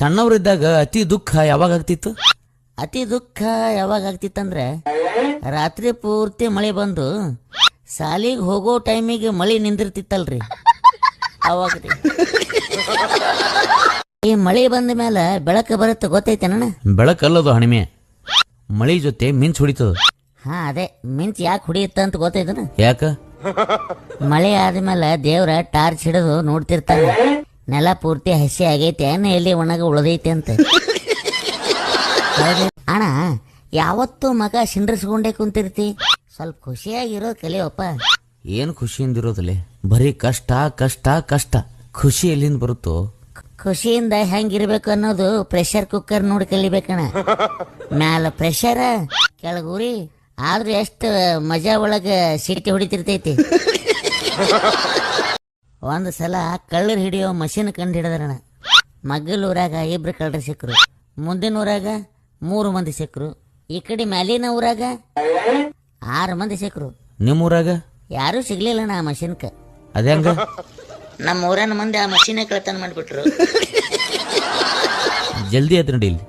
ಸಣ್ಣವರಿದ್ದಾಗ ಅತಿ ದುಃಖ ಯಾವಾಗ ಆಗ್ತಿತ್ತು? ಅತಿ ದುಃಖ ಯಾವಾಗ ಆಗ್ತಿತ್ತಂದ್ರೆ ರಾತ್ರಿ ಪೂರ್ತಿ ಮಳೆ ಬಂದು ಸಾಲಿಗೆ ಹೋಗೋ ಟೈಮಿಗೆ ಮಳೆ ನಿಂದಿರ್ತಿತ್ತಲ್ರಿ. ಅವಾಗ ಈ ಮಳೆ ಬಂದ ಮೇಲೆ ಬೆಳಕು ಬರುತ್ತೆ ಗೊತ್ತೈತೇನಣ್ಣ? ಬೆಳಕಲ್ಲದು ಹಣಿಮೆ. ಮಳೆ ಜೊತೆ ಮಿಂಚ್ ಹೊಡಿತದ. ಹಾ ಅದೇ. ಮಿಂಚ್ ಯಾಕೆ ಹೊಡಿಯುತ್ತ ಅಂತ ಗೊತ್ತೈತನ ಯಾಕ? ಮಳೆ ಆದ್ಮೇಲೆ ದೇವ್ರ ಟಾರ್ಚ್ ಹಿಡಿದು ನೋಡ್ತಿರ್ತಾನೆ. ನೆಲ ಪೂರ್ತಿ ಹಸಿ ಆಗೈತೆ ಏನ ಎಲ್ಲಿ ಒಣಗ ಉಳದೈತೆ ಅಂತ. ಅಣ್ಣ ಯಾವತ್ತು ಮಗ ಸಿಂಡ್ರಿಸ್ಕೊಂಡೇ ಕುಂತಿರ್ತಿ? ಸ್ವಲ್ಪ ಖುಷಿಯಾಗಿರೋದು ಕಲಿಯಪ್ಪ. ಖುಷಿಯಿಂದ ಇರೋದಿಲ್ಲ ಬರೀ ಕಷ್ಟ ಕಷ್ಟ ಕಷ್ಟ. ಖುಷಿ ಎಲ್ಲಿಂದ ಬರುತ್ತೋ? ಖುಷಿಯಿಂದ ಹೆಂಗಿರ್ಬೇಕು ಅನ್ನೋದು ಪ್ರೆಷರ್ ಕುಕ್ಕರ್ ನೋಡಿ ಕಲಿಬೇಕಣ್ಣ. ಮ್ಯಾಲ ಪ್ರೆಷರ್ ಕೆಳಗೂರಿ ಆದ್ರೂ ಎಷ್ಟು ಮಜಾ ಒಳಗ ಸಿಟಿ ಹೊಡಿತಿರ್ತೈತಿ. ಒಂದು ಸಲ ಕಳ್ಳರ್ ಹಿಡಿಯೋ ಮಷಿನ್ ಕಂಡು ಹಿಡಿದ್ರಣ. ಮಗ್ಗಲ್ ಊರಾಗ ಇಬ್ರು ಕಳ್ಳರು ಸಿಕ್ಕರು ಮುಂದಿನ ಊರಾಗ ಮೂರು ಮಂದಿ ಸಿಕ್ಕರು ಈ ಕಡೆ ಮ್ಯಾಲಿನ ಊರಾಗ ಆರು ಮಂದಿ ಸಿಕ್ಕರು ನಿಮ್ಮೂರಾಗ ಯಾರೂ ಸಿಗ್ಲಿಲ್ಲ ಆ ಮಷಿನ್ಕ. ಅದ್ಯಾಂಗ ನಮ್ಮ ಊರನ ಮಂದಿ ಆ ಮಷೀನೇ ಕಳ್ತನ ಮಾಡಿಬಿಟ್ರು. ಜಲ್ದಿ ಆಯ್ತು ನೋಡಿ ಇಲ್ಲಿ.